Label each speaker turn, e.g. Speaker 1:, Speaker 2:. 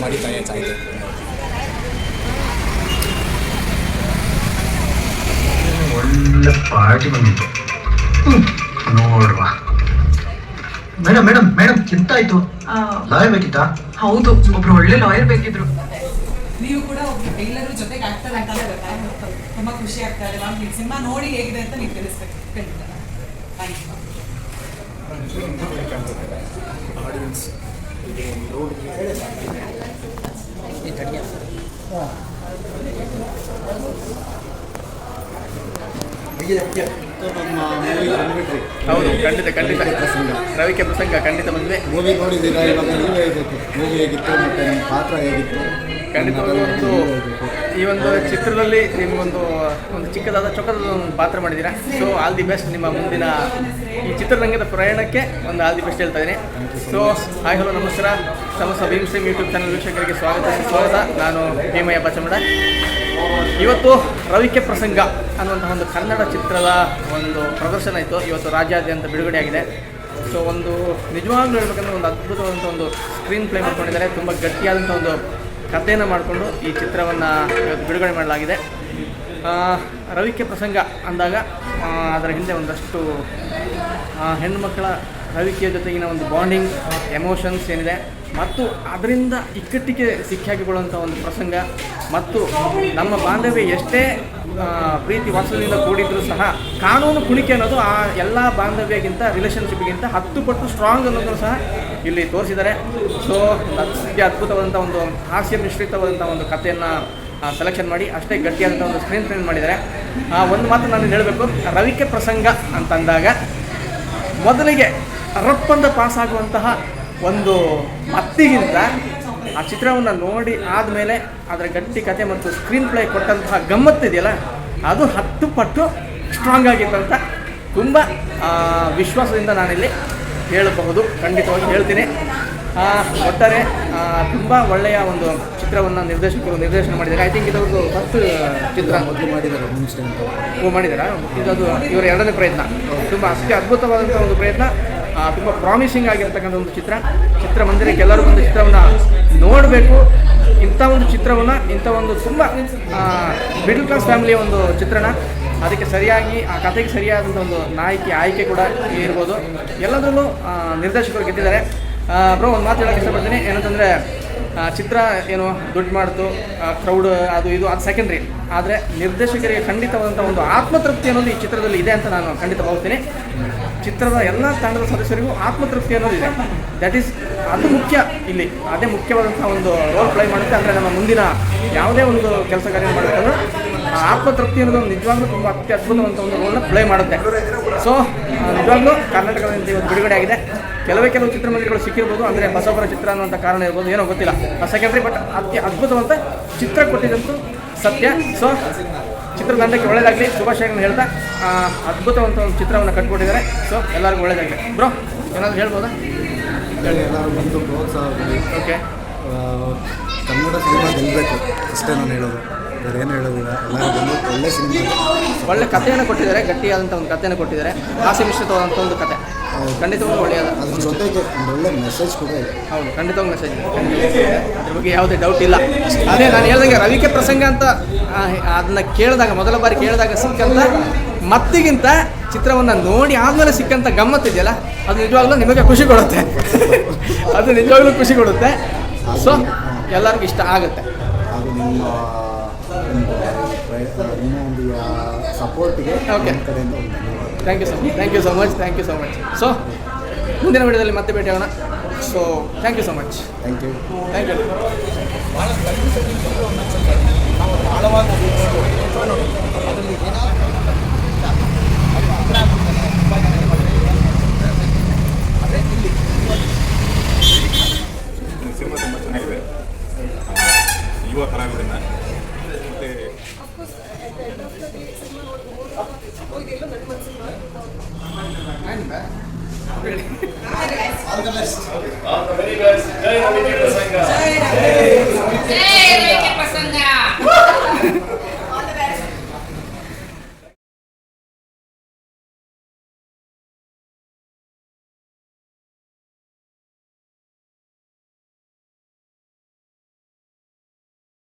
Speaker 1: ಮಾಡಿ ಕಾಯಚಾಯ್ತು
Speaker 2: ಒಳ್ಳೆ ಪಾರ್ಟಿ ಬಂದಿತ್ತು. ನೋಡುವ. ಮೇಡಮ್ ಮೇಡಮ್ ಮೇಡಮ್ ಎಂತ ಆಯ್ತು?
Speaker 3: ಆ,
Speaker 2: ಲಾಯರ್ ಬೇಕಿತ್ತಾ?
Speaker 3: ಹೌದು ಒಬ್ರು ಒಳ್ಳೆ ಲಾಯರ್ ಬೇಕಿದ್ರು.
Speaker 4: ನೀವು ಕೂಡ ಒಬ್ರು ಎಲ್ಲರೂ ಜೊತೆಗೆ ಆಗ್ತಾರೆ ಅಂತ ತುಂಬಾ ಖುಷಿ ಆಗ್ತಾ ಇದೆ. ಮ್ಯಾಮ್ ಸಿನಿಮಾ ನೋಡಿ ಹೇಗಿದೆ ಅಂತ ನೀವು ತಿಳಿಸ್ಬೇಕು. ಖಂಡಿತ. Thank you.
Speaker 5: ಹೌದು ಖಂಡಿತ ಖಂಡಿತ. ರವಿಕೆ ಪ್ರಸಂಗ ಖಂಡಿತ ಬಂದಿದೆ.
Speaker 6: ಮೂವಿ ನೋಡಿದ್ದೀರಾ ಇವಾಗ? ನೀವೇ ಹೇಗಿತ್ತು ಮೂವಿ ಹೇಗಿತ್ತು ಮತ್ತೆ ನಿಮ್ಮ ಪಾತ್ರ ಹೇಗಿತ್ತು?
Speaker 5: ಖಂಡಿತವಾಗ್ಲೂ ಒಂದು ಈ ಒಂದು ಚಿತ್ರದಲ್ಲಿ ನಿಮಗೊಂದು ಒಂದು ಚಿಕ್ಕದಾದ ಚೊಕ್ಕದಾದ ಒಂದು ಪಾತ್ರ ಮಾಡಿದ್ದೀರಾ. ಸೊ ಆಲ್ ದಿ ಬೆಸ್ಟ್ ನಿಮ್ಮ ಮುಂದಿನ ಈ ಚಿತ್ರರಂಗದ ಪ್ರಯಾಣಕ್ಕೆ ಒಂದು ಆಲ್ ದಿ ಬೆಸ್ಟ್ ಹೇಳ್ತಾ ಇದ್ದೀನಿ. ಸೊ ಹಾಯ್ ಹಲೋ ನಮಸ್ಕಾರ. ಸಮಸ್ತ ಭೀಮ್ ಸಿಂಗ್ ಯೂಟ್ಯೂಬ್ ಚಾನಲ್ ವೀಕ್ಷಕರಿಗೆ ಸ್ವಾಗತ ಸ್ವಾಗತ. ನಾನು ಭೀಮಯ್ಯ ಬಚ್ಚಮಡ. ಇವತ್ತು ರವಿಕೆ ಪ್ರಸಂಗ ಅನ್ನುವಂತಹ ಒಂದು ಕನ್ನಡ ಚಿತ್ರದ ಒಂದು ಪ್ರದರ್ಶನ ಇತ್ತು. ಇವತ್ತು ರಾಜ್ಯಾದ್ಯಂತ ಬಿಡುಗಡೆಯಾಗಿದೆ ಸೊ ಒಂದು ನಿಜವಾಗ್ಲೂ ಹೇಳ್ಬೇಕಂದ್ರೆ ಒಂದು ಅದ್ಭುತವಾದಂಥ ಒಂದು ಸ್ಕ್ರೀನ್ ಪ್ಲೇ ಮಾಡ್ಕೊಂಡಿದ್ದಾರೆ. ತುಂಬ ಗಟ್ಟಿಯಾದಂಥ ಒಂದು ಕಥೆಯನ್ನು ಮಾಡಿಕೊಂಡು ಈ ಚಿತ್ರವನ್ನು ಬಿಡುಗಡೆ ಮಾಡಲಾಗಿದೆ. ರವಿಕೆ ಪ್ರಸಂಗ ಅಂದಾಗ ಅದರ ಹಿಂದೆ ಒಂದಷ್ಟು ಹೆಣ್ಣುಮಕ್ಕಳ ರವಿಕೆಯ ಜೊತೆಗಿನ ಒಂದು ಬಾಂಡಿಂಗ್ ಎಮೋಷನ್ಸ್ ಏನಿದೆ. ಮತ್ತು ಅದರಿಂದ ಇಕ್ಕಟ್ಟಿಗೆ ಸಿಕ್ಕಾಕಿಕೊಳ್ಳುವಂಥ ಒಂದು ಪ್ರಸಂಗ. ಮತ್ತು ನಮ್ಮ ಬಾಂಧವ್ಯ ಎಷ್ಟೇ ಪ್ರೀತಿ ವಾತ್ಸಲ್ಯದಿಂದ ಕೂಡಿದ್ರೂ ಸಹ ಕಾನೂನು ಕುಣಿಕೆ ಅನ್ನೋದು ಆ ಎಲ್ಲ ಬಾಂಧವ್ಯಕ್ಕಿಂತ ರಿಲೇಷನ್ಶಿಪ್ಗಿಂತ ಹತ್ತು ಪಟ್ಟು ಸ್ಟ್ರಾಂಗ್ ಅನ್ನೋದನ್ನು ಸಹ ಇಲ್ಲಿ ತೋರಿಸಿದ್ದಾರೆ. ಸೊ ಅದ್ಭುತವಾದಂಥ ಒಂದು ಹಾಸ್ಯ ಮಿಶ್ರಿತವಾದಂಥ ಒಂದು ಕಥೆಯನ್ನು ಸೆಲೆಕ್ಷನ್ ಮಾಡಿ ಅಷ್ಟೇ ಗಟ್ಟಿಯಾದಂಥ ಒಂದು ಸ್ಕ್ರೀನ್ ಪ್ರಿಂಟ್ ಮಾಡಿದ್ದಾರೆ. ಆ, ಒಂದು ಮಾತು ನಾನು ಹೇಳಬೇಕು ರವಿಕೆ ಪ್ರಸಂಗ ಅಂತಂದಾಗ ಮೊದಲಿಗೆ ರಪ್ಪಂದ ಪಾಸ್ ಆಗುವಂತಹ ಒಂದು ಮತ್ತಿಗಿಂತ ಆ ಚಿತ್ರವನ್ನು ನೋಡಿ ಆದಮೇಲೆ ಅದರ ಗಟ್ಟಿ ಕತೆ ಮತ್ತು ಸ್ಕ್ರೀನ್ ಪ್ಲೇ ಕೊಟ್ಟಂತಹ ಗಮ್ಮತ್ತಿದೆಯಲ್ಲ ಅದು ಹತ್ತು ಪಟ್ಟು ಸ್ಟ್ರಾಂಗ್ ಆಗಿತ್ತಂತ ತುಂಬ ಆ, ವಿಶ್ವಾಸದಿಂದ ನಾನಿಲ್ಲಿ ಹೇಳಬಹುದು. ಖಂಡಿತವಾಗಿ ಹೇಳ್ತೀನಿ. ಒಟ್ಟಾರೆ ತುಂಬ ಒಳ್ಳೆಯ ಒಂದು ಚಿತ್ರವನ್ನು ನಿರ್ದೇಶಕರು ನಿರ್ದೇಶನ ಮಾಡಿದ್ದಾರೆ. ಐ ಥಿಂಕ್ ಇದೊಂದು ಫಸ್ಟ್ ಚಿತ್ರ.
Speaker 6: ಮೊದಲು ಮಾಡಿದ್ದಾರೆ
Speaker 5: ಓ ಇದದು ಇವರ ಎರಡನೇ ಪ್ರಯತ್ನ. ತುಂಬ ಅಷ್ಟೇ ಅದ್ಭುತವಾದಂಥ ಒಂದು ಪ್ರಯತ್ನ. ತುಂಬ ಪ್ರಾಮಿಸಿಂಗ್ ಆಗಿರ್ತಕ್ಕಂಥ ಒಂದು ಚಿತ್ರ. ಚಿತ್ರಮಂದಿರಕ್ಕೆ ಎಲ್ಲರೂ ಒಂದು ಚಿತ್ರವನ್ನು ನೋಡಬೇಕು. ಇಂಥ ಒಂದು ಚಿತ್ರವನ್ನು ಇಂಥ ಒಂದು ತುಂಬ ಮಿಡಲ್ ಕ್ಲಾಸ್ ಫ್ಯಾಮಿಲಿಯ ಒಂದು ಚಿತ್ರಣ. ಅದಕ್ಕೆ ಸರಿಯಾಗಿ ಆ ಕಥೆಗೆ ಸರಿಯಾದಂಥ ಒಂದು ನಾಯಕಿ ಆಯ್ಕೆ ಕೂಡ ಇರ್ಬೋದು. ಎಲ್ಲದರಲ್ಲೂ ನಿರ್ದೇಶಕರು ಗೆದ್ದಿದ್ದಾರೆ. ಬ್ರೋ, ಒಂದು ಮಾತು ಹೇಳೋಕ್ಕೆ ಇಷ್ಟಪಡ್ತೀನಿ. ಏನಂತಂದರೆ ಚಿತ್ರ ಏನು ದುಡ್ಡು ಮಾಡ್ತು ಕ್ರೌಡ್ ಅದು ಇದು, ಅದು ಸೆಕೆಂಡ್ರಿ ಆದರೆ ನಿರ್ದೇಶಕರಿಗೆ ಖಂಡಿತವಾದಂಥ ಒಂದು ಆತ್ಮತೃಪ್ತಿ ಅನ್ನೋದು ಈ ಚಿತ್ರದಲ್ಲಿ ಇದೆ ಅಂತ ನಾನು ಖಂಡಿತ ಭಾವಿಸ್ತೀನಿ. ಚಿತ್ರದ ಎಲ್ಲ ತಂಡದ ಸದಸ್ಯರಿಗೂ ಆತ್ಮತೃಪ್ತಿ ಅನ್ನೋದು ಇದೆ. ದಟ್ ಈಸ್ ಅದು ಮುಖ್ಯ ಇಲ್ಲಿ. ಅದೇ ಮುಖ್ಯವಾದಂಥ ಒಂದು ರೋಲ್ ಪ್ಲೇ ಮಾಡುತ್ತೆ. ಅಂದರೆ ನಮ್ಮ ಮುಂದಿನ ಯಾವುದೇ ಒಂದು ಕೆಲಸ ಕಾರ್ಯ ಮಾಡಬೇಕಂದ್ರೆ ಆತ್ಮತೃಪ್ತಿ ಅನ್ನೋದು ನಿಜವಾಗ್ಲೂ ತುಂಬ ಅತ್ಯದ್ಭುತವಂಥ ಒಂದು ರೋಲ್ನ ಪ್ಲೇ ಮಾಡುತ್ತೆ. ಸೊ ನಿಜವಾಗ್ಲೂ ಕರ್ನಾಟಕದಲ್ಲಿ ಒಂದು ಬಿಡುಗಡೆ ಆಗಿದೆ. ಕೆಲವೇ ಕೆಲವು ಚಿತ್ರಮಂದಿರಗಳು ಸಿಕ್ಕಿರ್ಬೋದು ಅಂದರೆ ಬಸವರ ಚಿತ್ರ ಅನ್ನುವಂಥ ಕಾರಣ ಇರ್ಬೋದು ಏನೋ ಗೊತ್ತಿಲ್ಲ. ಸೆಕೆಂಡ್ರಿ ಬಟ್ ಅತಿ ಅದ್ಭುತವಂತ ಚಿತ್ರ ಕೊಟ್ಟಿದ್ದಂತೂ ಸತ್ಯ. ಸೊ ಚಿತ್ರತಂಡಕ್ಕೆ ಒಳ್ಳೆಯದಾಗಲಿ ಶುಭಾಶಯಗಳನ್ನ ಹೇಳ್ತಾ ಆ, ಅದ್ಭುತವಂತ ಒಂದು ಚಿತ್ರವನ್ನು ಕಟ್ಕೊಟ್ಟಿದ್ದಾರೆ. ಸೊ ಎಲ್ಲರಿಗೂ ಒಳ್ಳೆಯದಾಗಲಿ ಬ್ರೋ ಏನಾದರೂ ಹೇಳ್ಬೋದಾ?
Speaker 6: ಹೇಳಿ ಎಲ್ಲರೂ ಬಂದು ಪ್ರೋತ್ಸಾಹ
Speaker 5: ಓಕೆ
Speaker 6: ಆ, ಕನ್ನಡ ಸಿನಿಮಾ ಗೆಲ್ಲಬೇಕು. ಅಷ್ಟೇ ನಾನು ಹೇಳೋದು. ಬೇರೆ ಏನು ಹೇಳೋದಿಲ್ಲ ಎಲ್ಲರೂ ಬಂದು ಒಳ್ಳೆ ಸಿನಿಮಾ.
Speaker 5: ಒಳ್ಳೆ ಕಥೆಯನ್ನು ಕೊಟ್ಟಿದ್ದಾರೆ ಗಟ್ಟಿಯಾದಂಥ ಒಂದು ಕಥೆಯನ್ನು ಕೊಟ್ಟಿದ್ದಾರೆ. ಹಾಸ್ಯ ಮಿಶ್ರಿತವಾದಂಥ ಒಂದು ಕತೆ ಖಂಡಿತವಾಗ್ಲೂ ಒಳ್ಳೆಯದು.
Speaker 6: ಅದ್ರ ಜೊತೆಗೆ ಒಂದು ಒಳ್ಳೆ ಮೆಸೇಜ್ ಕೂಡ ಇದೆ.
Speaker 5: ಹೌದು ಖಂಡಿತವಾಗ ಮೆಸೇಜ್ ಅದ್ರ ಬಗ್ಗೆ ಯಾವುದೇ ಡೌಟ್ ಇಲ್ಲ. ಅದೇ ನಾನು ಹೇಳ್ದಂಗೆ ರವಿಕೆ ಪ್ರಸಂಗ ಅಂತ ಅದನ್ನ ಕೇಳಿದಾಗ ಮೊದಲ ಬಾರಿ ಕೇಳಿದಾಗ ಸಿಕ್ಕಂತ ಮತ್ತಿಗಿಂತ ಚಿತ್ರವನ್ನು ನೋಡಿ ಆದಮೇಲೆ ಸಿಕ್ಕಂಥ ಗಮ್ಮತ್ತಿದೆಯಲ್ಲ ಅದು ನಿಜವಾಗ್ಲೂ ನಿಮಗೆ ಖುಷಿ ಕೊಡುತ್ತೆ. ಅದು ನಿಜವಾಗ್ಲೂ ಖುಷಿ ಕೊಡುತ್ತೆ. ಸೊ ಎಲ್ಲರಿಗೂ ಇಷ್ಟ ಆಗುತ್ತೆ.
Speaker 6: ಪ್ರಯತ್ನ ನಿಮ್ಮ ಒಂದು ಸಪೋರ್ಟಿಗೆ ಓಕೆ ಕಡೆಯಿಂದ
Speaker 5: thank you so much thank you so much thank you so much so ಮುಂದಿನ ವಿಡಿಯೋದಲ್ಲಿ ಮತ್ತೆ ಭೇಟಿ ಆಗೋಣ. So thank you so much
Speaker 6: thank you
Speaker 5: thank you
Speaker 7: cinema ಅದರಲ್ಲಿ ಚೆನ್ನಾಗಿದೆ best. On the very best. Jai